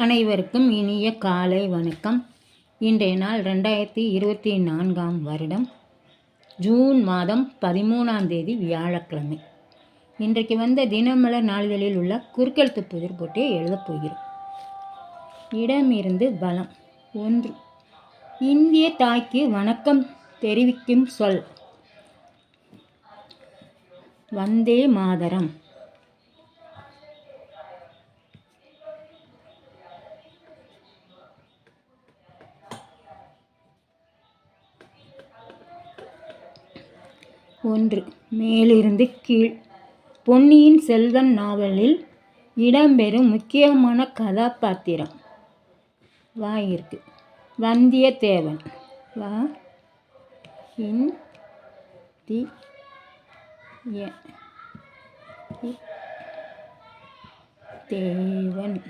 அனைவருக்கும் இனிய காலை வணக்கம். இன்றைய நாள் ரெண்டாயிரத்தி இருபத்தி நான்காம் வருடம். ஜூன் மாதம் பதிமூணாம் தேதி வியாழக்கிழமை. இன்றைக்கு வந்த தினமலர் நாளிதழில் உள்ள குறுக்கெழுத்து புதிர் போட்டே எழுதப் போகிறோம். இடமிருந்து பலம். ஒன்று. இந்திய தாய்க்கு வணக்கம் தெரிவிக்கும் சொல். வந்தே மாதரம். ஒன்று. மேலிருந்து கீழ். பொன்னியின் செல்வன் நாவலில் இடம்பெறும் முக்கியமான கதாபாத்திரம். வா இருக்கு வந்தியத்தேவன் வா. இன். தி. தேவன்.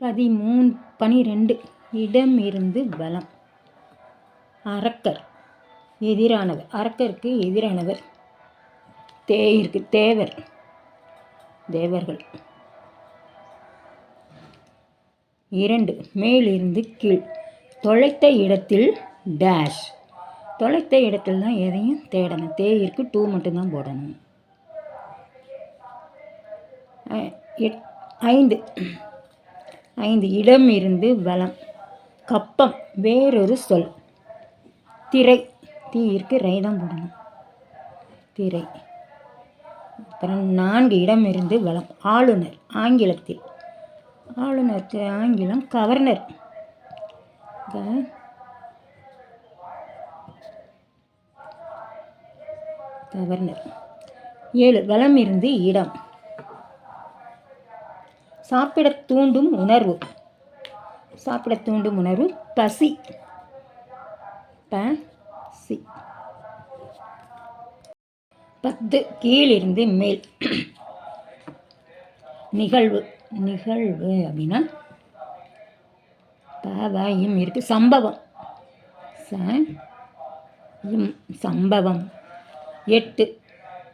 பதிமூணு பனிரெண்டு. இடமிருந்து பலம் அரக்கர் எதிரானவர். அரக்கருக்கு எதிரானவர். தேயிற்கு தேவர். தேவர்கள். இரண்டு மேலிருந்து கீழ். தொலைத்த இடத்தில் டேஷ் தொலைத்த இடத்தில் தான் எதையும் தேடணும். தேயிற்கு டூ மட்டும்தான் போடணும். எட்- ஐந்து. ஐந்து இடம் இருந்து வளம். கப்பம் வேறொரு சொல். திரை. தீயிற்கு ரை தான் போடணும். திரை. அப்புறம் நான்கு இடம் இருந்து வளம். ஆளுநர் ஆங்கிலத்தில். ஆளுநர் ஆங்கிலம் கவர்னர். கவர்னர். ஏழு வளம் இருந்து இடம். சாப்பிட தூண்டும் உணர்வு. சாப்பிட தூண்டும் உணர்வு பசி. சி. பத்து கீழிருந்து மேல். நிகழ்வு நிகழ்வு அப்படின்னா பவயம் இருக்கு. சம்பவம். ச இம் சம்பவம். எட்டு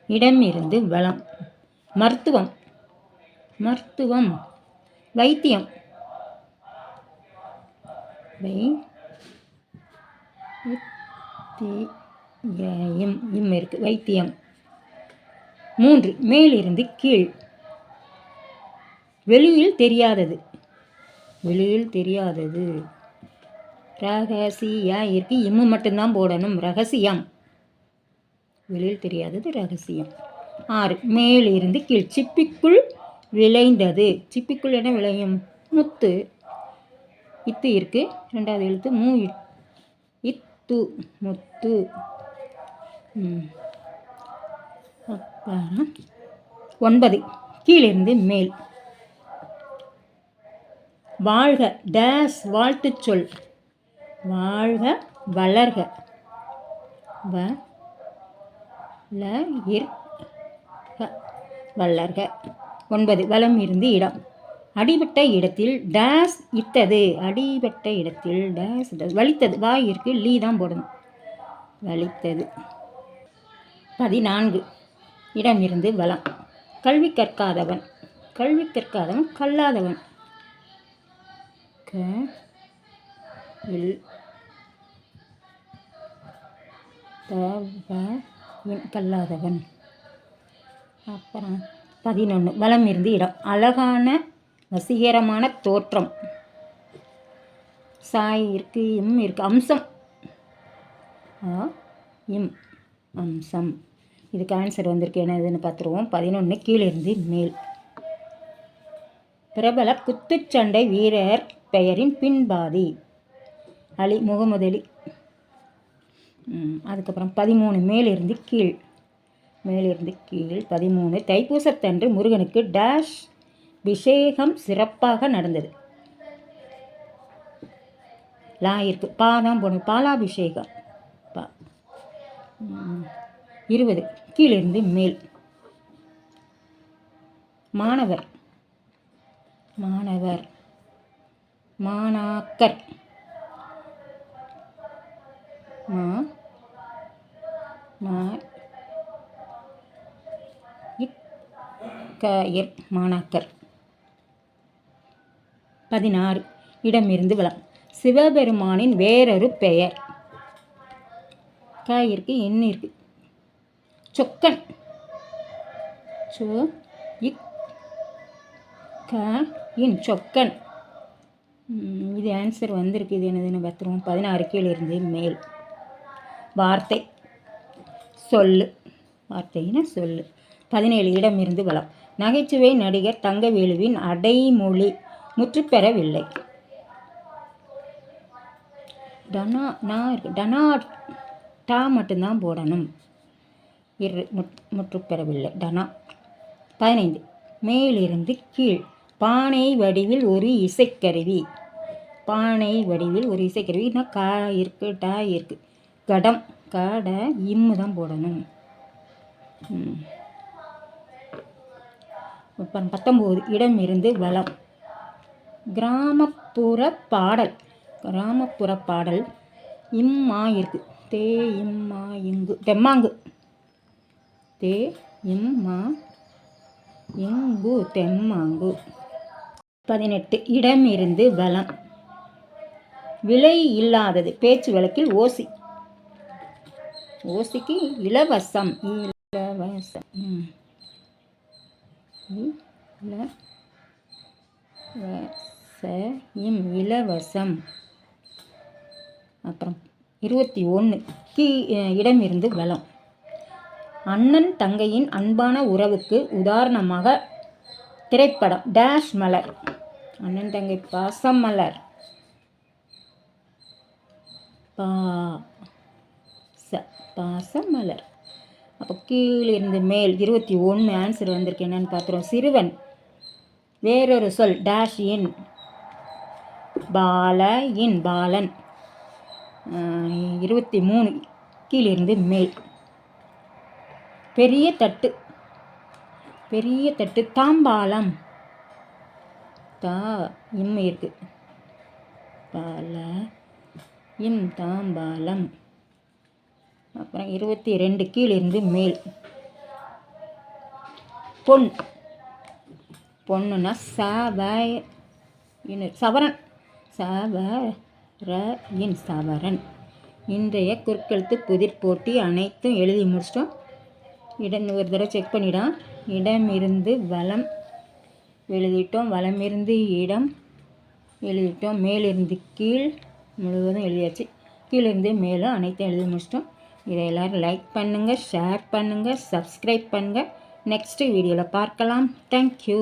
இடம் இருந்து வளம். மருத்துவம். மருத்துவம். வைத்தியம். வை இம் இம் இருக்குது வைத்தியம். மூன்று மேலிருந்து கீழ். வெளியில் தெரியாதது. வெளியில் தெரியாதது. ரகசியா இருக்கு இம்மு மட்டும்தான் போடணும். ரகசியம். வெளியில் தெரியாதது ரகசியம். ஆறு மேலிருந்து கீழ். சிப்பிக்குள் விளைந்தது. சிப்பிக்குள் என்ன விளையும்? முத்து. இத்து இருக்கு. ரெண்டாவது எழுத்து மூ இ- முத்து முத்து. அப்புறம் ஒன்பது. கீழிருந்து மேல். வாழ்க டேஸ் வாழ்த்து சொல். வாழ்க வளர்க. வ வளர்க. ஒன்பது. வளம் இருந்து இடம். அடிபட்ட இடத்தில் டேஸ் இட்டது. அடிபட்ட இடத்தில் டேஸ் டேஸ் வலித்தது. வாயிற்கு லீ தான் போடணும். வலித்தது. பதினான்கு. இடம் இருந்து கல்வி கற்காதவன். கல்வி கற்காதவன் கல்லாதவன். க இல் கல்லாதவன். அப்புறம் பதினொன்று வளம் இருந்து இடம். அழகான வசீகரமான தோற்றம். சாய் இருக்கு இம் இருக்கு அம்சம். ஆ இம் அம்சம். இதுக்கு ஆன்சர் வந்திருக்கு. என்னதுன்னு பார்த்துருவோம் பதினொன்று கீழிருந்து மேல். பிரபல குத்துச்சண்டை வீரர் பெயரின் பின்பாதி. அலி முகமது அலி. அதுக்கப்புறம் பதிமூணு மேலிருந்து கீழ். மேலிருந்து கீழ் பதிமூணு தைப்பூசத்தன்று முருகனுக்கு டேஷ் அபிஷேகம் சிறப்பாக நடந்தது. லா இருக்கு. பா தான் போடணும். பாலாபிஷேகம். பா. இருபது. கீழிருந்து மேல். மாணவர். மாணவர். மாணாக்கர். மா. நா இக். மாணாக்கர். பதினாறு. இடமிருந்து வளம். சிவபெருமானின் வேறொரு பெயர். காய் இருக்கு என்ன இருக்கு. சொக்கன். சோ இக் க இன் சொக்கன். இது ஆன்சர் வந்திருக்கு. இது என்னதுன்னு பார்த்துருவோம் பதினாறு கீழே இருந்து மேல். வார்த்தை. சொல்லு. வார்த்தைன்னா சொல்லு. பதினேழு இடம் இருந்து வளம். நகைச்சுவை நடிகர் தங்கவேலுவின் அடைமொழி. முற்றுப்பெறவில்லை. டனா நான் இருக்கு. டனா டா மட்டும்தான் போடணும். இரு முற் முற்றுப்பெறவில்லை. டனா. பதினைந்து. மேலிருந்து கீழ். பானை வடிவில் ஒரு இசைக்கருவி. பானை வடிவில் ஒரு இசைக்கருவினா கா இருக்கு டா இருக்கு. கடம் கடை இம்மு தான் போடணும். அப்புறம் பத்தொம்போது. இடம் இருந்து வளம். கிராமப்புற பாடல். கிராமப்புற பாடல் இம்மா இருக்கு. தே இம்மா இங்கு. தெம்மாங்கு. தே இம்மா இங்கு. தெம்மாங்கு. பதினெட்டு. இடம் இருந்து வளம். விலை இல்லாதது. பேச்சு வழக்கில் ஓசி. ஓசிக்கு இலவசம். இலவசம். ச இம் இலவசம் அப்புறம் இருபத்தி ஒன்று கீ இடம் இருந்து வளம். அண்ணன் தங்கையின் அன்பான உறவுக்கு உதாரணமாக திரைப்படம் டேஷ் மலர். அண்ணன் தங்கை பாசம் மலர். பா ச பாசம் மலர். அப்போ கீழே இருந்து மேல் இருபத்தி ஒன்று ஆன்சர் வந்திருக்கு. என்னன்னு பார்த்துருவோம். சிறுவன். வேறொரு சொல் டேஷ் இன் பால இன் பாலன். இருபத்தி மூணு கீழிருந்து மேல். பெரிய தட்டு பெரிய தட்டு தாம்பாலம் தா இம்மை இருக்கு. பால இம் தாம்பாலம் அப்புறம் இருபத்தி ரெண்டு கீழிருந்து மேல். பொன். பொண்ணுன்னா சவ இன்னு சவரன். சவ ர சவரன். இன்றைய குறுக்கெழுத்து புதிர் போட்டி அனைத்தும் எழுதி முடிச்சிட்டோம். இடம் ஒரு தடவை செக் பண்ணிடான் இடமிருந்து வளம் எழுதிட்டோம். வளமிருந்து இடம் எழுதிட்டோம். மேலிருந்து கீழ் முழுவதும் எழுதியாச்சு. கீழிருந்து மேலும் அனைத்தும் எழுதி முடிச்சிட்டோம். இதை எல்லோரும் லைக் பண்ணுங்கள் ஷேர் பண்ணுங்கள் சப்ஸ்கிரைப் பண்ணுங்கள் நெக்ஸ்ட்டு வீடியோவில் பார்க்கலாம். தேங்க்யூ